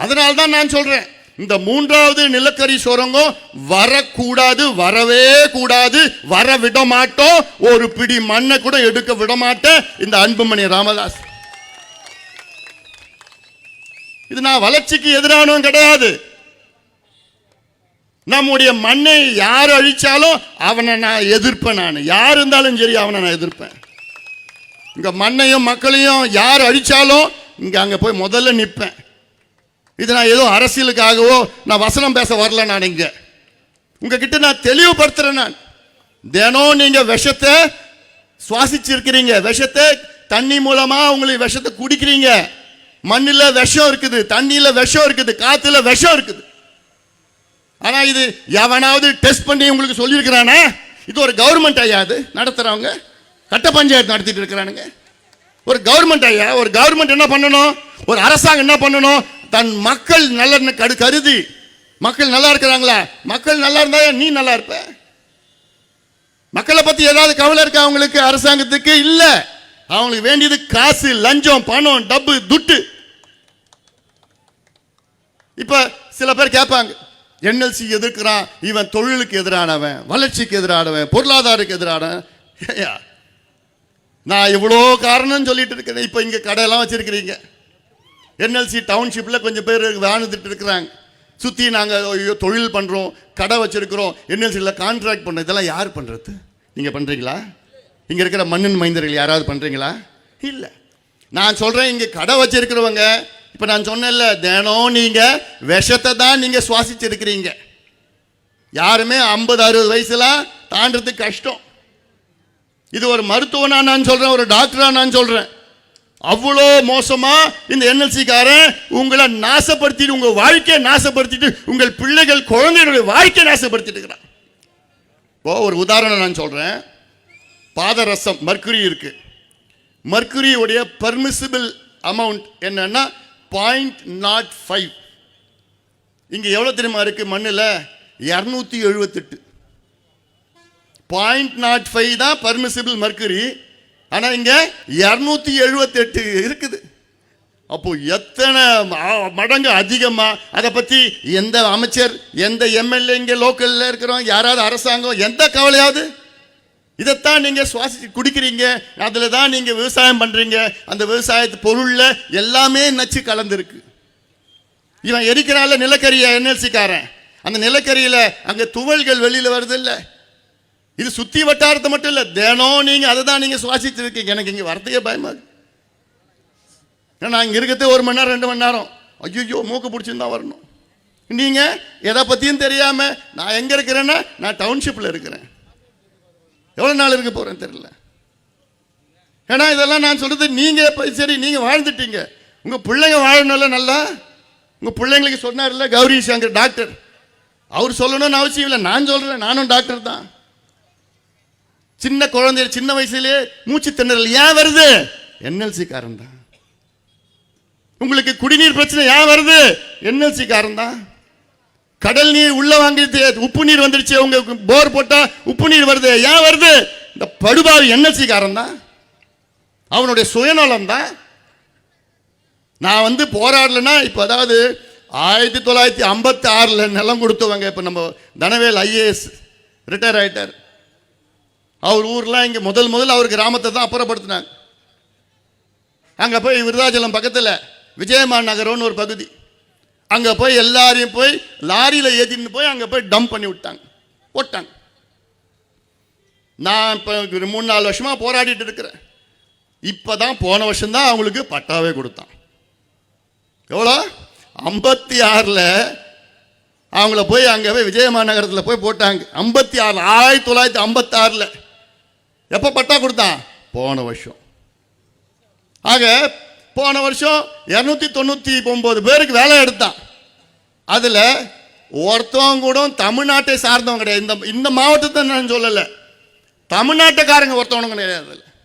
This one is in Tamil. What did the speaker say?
அதனால்தான் நான் சொல்றேன் இந்த மூன்றாவது நிலக்கரி சுரங்கம் வரக்கூடாது வரவே கூடாது வர விட மாட்டோம் ஒரு பிடி மண்ணை கூட எடுக்க விட மாட்டேன் இந்த அன்புமணி ராமதாஸ். இது நான் வளர்ச்சிக்கு எதிரானவன் கிடையாது. நம்முடைய மண்ணை யார் அழிச்சாலும் அவனை நான் எதிர்ப்பேன் நான். யார் இருந்தாலும் சரி அவனை நான் எதிர்ப்பேன். இங்க மண்ணையும் மக்களையும் யார் அழிச்சாலும் இங்க அங்க போய் முதல்ல நிற்பேன் இது நான் ஏதோ அரசியலுக்காகவோ நான் வசனம் பேச வரல நான் இங்கே. உங்ககிட்ட நான் தெளிவுபடுத்துறேன் நான். தினம் நீங்கள் விஷத்தை சுவாசிச்சிருக்கிறீங்க. விஷத்தை தண்ணி மூலமாக உங்களுக்கு விஷத்தை குடிக்கிறீங்க. மண்ணில் விஷம் இருக்குது தண்ணியில் விஷம் இருக்குது காற்றுல விஷம் இருக்குது. ஆனால் இது எவனாவது டெஸ்ட் பண்ணி உங்களுக்கு சொல்லியிருக்கிறானா? இது ஒரு கவர்மெண்ட் ஐயா அது நடத்துகிறவங்க கட்ட பஞ்சாயத்து நடத்திட்டு இருக்கிறானுங்க. ஒரு கவர்மெண்ட் ஐயா ஒரு கவர்மெண்ட் என்ன பண்ணணும்? ஒரு அரசாங்கம் என்ன பண்ணணும்? தன் மக்கள் நலன் கரு கருதி மக்கள் நல்லா இருக்கிறாங்களா? மக்கள் நல்லா இருந்தா நீ நல்லா இருப்ப? மக்களை பத்தி ஏதாவது கவலை இருக்கா அவங்களுக்கு? அரசாங்கத்துக்கு இல்ல. அவங்களுக்கு வேண்டியது காசு லஞ்சம் பணம் டப்பு துட்டு. இப்ப சில பேர் கேட்பாங்க என்எல்சி எதிர்க்கிறான் இவன் தொழிலுக்கு எதிரானவன் வளர்ச்சிக்கு எதிரானவன் பொருளாதாரத்துக்கு எதிரானவன். நான் இவ்வளோ காரணம் சொல்லிட்டு இருக்கிறேன். இப்போ இங்கே கடையெல்லாம் வச்சிருக்கிறீங்க. என்எல்சி டவுன்ஷிப்பில் கொஞ்சம் பேர் வாழ்ந்துட்டு இருக்கிறாங்க. சுற்றி நாங்கள் ஐயோ தொழில் பண்ணுறோம் கடை வச்சுருக்குறோம் என்எல்சியில் கான்ட்ராக்ட் பண்ணுறோம் இதெல்லாம் யார் பண்ணுறது நீங்கள் பண்ணுறீங்களா இங்கே இருக்கிற மண்ணின் மைந்தர்கள் யாராவது பண்ணுறீங்களா இல்லை. நான் சொல்கிறேன் இங்கே கடை வச்சுருக்கிறவங்க இப்போ நான் சொன்னேன்ல தினம் நீங்கள் விஷத்தை தான் நீங்கள் சுவாசிச்சிருக்கிறீங்க. யாருமே ஐம்பது அறுபது வயசுலாம் தாண்டறதுக்கு கஷ்டம். இது ஒரு மருத்துவனா நான் சொல்கிறேன் ஒரு டாக்டரா நான் சொல்கிறேன் அவ்வளோ மோசமா இந்த என்எல்சிக்காரன் உங்களை நாசப்படுத்திட்டு உங்கள் வாழ்க்கையை நாசப்படுத்திட்டு உங்கள் பிள்ளைகள் குழந்தைகளுடைய வாழ்க்கையை நாசப்படுத்திட்டு இருக்கிறான். இப்போ ஒரு உதாரணம் நான் சொல்கிறேன் பாதரசம் மர்க்குரி இருக்கு. மர்க்குரியுடைய பர்மிசிபிள் அமௌண்ட் என்னன்னா பாயிண்ட் நாட் ஃபைவ் இங்கே எவ்வளோ தெரியுமா இருக்குது மண்ணில்? இரநூத்தி எழுபத்தெட்டு. பாயிண்ட் நாட் ஃபைவ் தான் பர்மிசிபிள் மர்க்குரி ஆனால் இங்கே இரநூத்தி எழுபத்தெட்டு இருக்குது. அப்போ எத்தனை மடங்கு அதிகமாக அதை பற்றி எந்த அமைச்சர் எந்த எம்எல்ஏ இங்கே லோக்கலில் இருக்கிறோம் யாராவது அரசாங்கம் எந்த கவலையாவது? இதைத்தான் நீங்கள் சுவாசித்து குடிக்கிறீங்க. அதில் தான் நீங்கள் விவசாயம் பண்ணுறீங்க அந்த விவசாயத்து பொருளில் எல்லாமே நச்சு கலந்துருக்கு. இவன் எரிக்கிறான்ல நிலக்கரியை என்எல்சிக்காரன். அந்த நிலக்கரியில் அங்கே துவல்கள் வெளியில் வருது இல்லை? இது சுத்தி வட்டாரத்தை மட்டும் இல்ல தினம் நீங்க அதை தான் நீங்க சுவாசிச்சு இருக்கீங்க எனக்கு இங்க வரத்துக்கே பயமா ஏன்னா நான் இங்க இருக்கிறது ஒரு மணி நேரம் ரெண்டு மணி நேரம். ஐயோ மூக்கு பிடிச்சிருந்தா வரணும். நீங்க எதை பத்தியும் தெரியாம நான் எங்க இருக்கிறேன்னா நான் டவுன்ஷிப்ல இருக்கிறேன். எவ்வளவு நாள் இருக்க போறேன் தெரியல. ஏன்னா இதெல்லாம் நான் சொல்றது நீங்க சரி நீங்க வாழ்ந்துட்டீங்க. உங்க பிள்ளைங்க வாழணும்ல நல்லா? உங்க பிள்ளைங்களுக்கு சொன்னார்ல கௌரி சங்கர் டாக்டர். அவர் சொல்லணும்னு அவசியம் இல்லை. நான் சொல்றேன் நானும் டாக்டர் தான். சின்ன குழந்தை சின்ன வயசுலயே மூச்சு திணறல் ஏன் வருது? என்எல்சி காரன் தான். உங்களுக்கு குடிநீர் பிரச்சனை ஏன் வருது? என்எல்சி காரன் தான். கடல் நீர் உள்ள வாங்கிட்டு உப்பு நீர் வந்துருச்சு உங்க போர் போட்டா உப்பு நீர் வருது. ஏன் வருது? இந்த படுபாவி என்எல்சி காரன் தான். அவனுடைய சுயநலம் தான். நான் வந்து போராடலைன்னா இப்போ அதாவது ஆயிரத்தி தொள்ளாயிரத்தி ஐம்பத்தி ஆறில் நிலம் கொடுத்தவங்க இப்போ நம்ம தனவேல் ஐஏஎஸ் ரிட்டையர் ஆயிட்டார். அவர் ஊர்லாம் இங்கே முதல் முதல் அவர் கிராமத்தை தான் அப்புறப்படுத்தினாங்க. அங்கே போய் விருதாச்சலம் பக்கத்தில் விஜயமான் நகரம்னு ஒரு பகுதி. அங்கே போய் எல்லாரையும் போய் லாரியில் ஏற்றின்னு போய் அங்கே போய் டம்ப் பண்ணி விட்டாங்க. போட்டாங்க. நான் இப்போ ஒரு மூணு நாலு வருஷமாக போராடிட்டு இருக்கிறேன். இப்போ தான் போன வருஷம்தான் அவங்களுக்கு பட்டாவே கொடுத்தான். எவ்வளோ? ஐம்பத்தி ஆறில் அவங்கள போய் அங்கே போய் விஜயமாநகரத்தில் போய் போட்டாங்க. ஐம்பத்தி ஆறு ஆயிரத்தி தொள்ளாயிரத்தி ஐம்பத்தாறில். எப்போ பட்டா கொடுத்தான் போன வருஷம். ஆக போன வருஷம் இரநூத்தி தொண்ணூற்றி ஒம்பது பேருக்கு வேலை எடுத்தான். அதில் ஒருத்தவங்க கூட தமிழ்நாட்டை சார்ந்தவங்க கிடையாது. இந்த இந்த மாவட்டத்தை நான் சொல்லலை. தமிழ்நாட்டுக்காரங்க ஒருத்தவனுங்க கிடையாது.